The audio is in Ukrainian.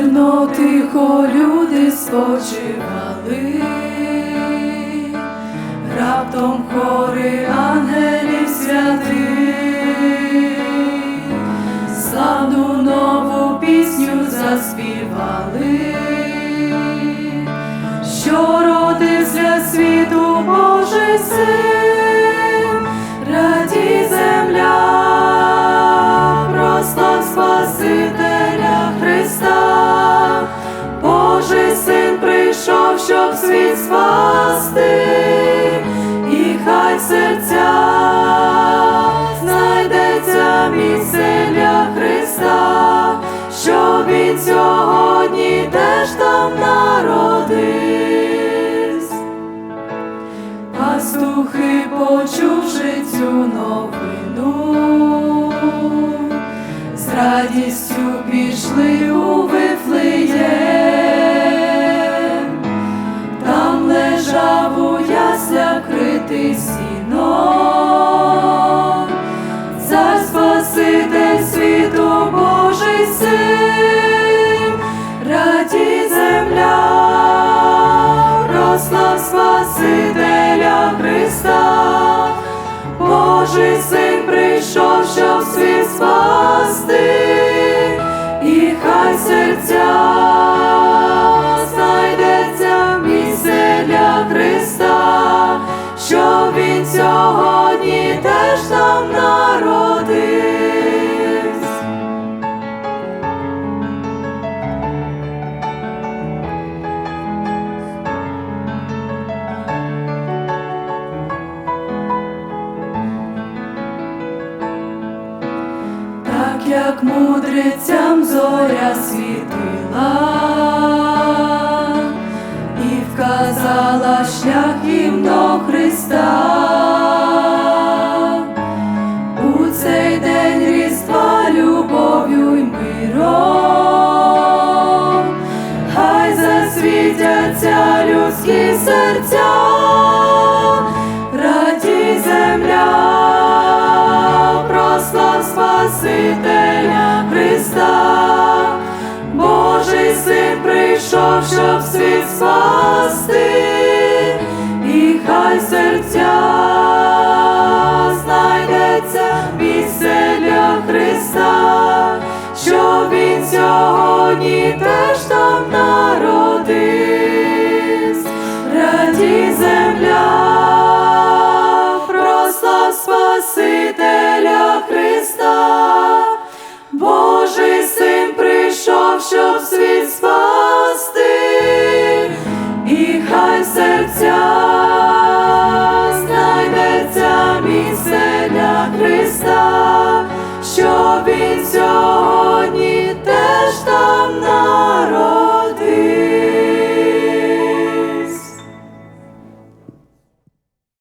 Мирно тихо люди спочивали, раптом хори ангелів святих, славну нову пісню заспівали, що родився світу Божий син, світ спасти, і хай в серцях знайдеться місце для Христа, щоб він сьогодні теж там народився. Пастухи, почувши цю новину, з радістю критий сіном, цар Спаситель світу Божий син, раді земля, прослав Спасителя Христа, Божий син прийшов, щоб світ спасти, і хай серця як мудрецям зоря світила. І вказала шлях їм до Христа. У цей день Різдва любов'ю й миром, хай засвітяться людські серця, спасти, і хай в серцях знайдеться місце Христа, щоб він сьогодні теж там народився, раді земля, прослав Спасителя Христа, Божий син прийшов, щоб світ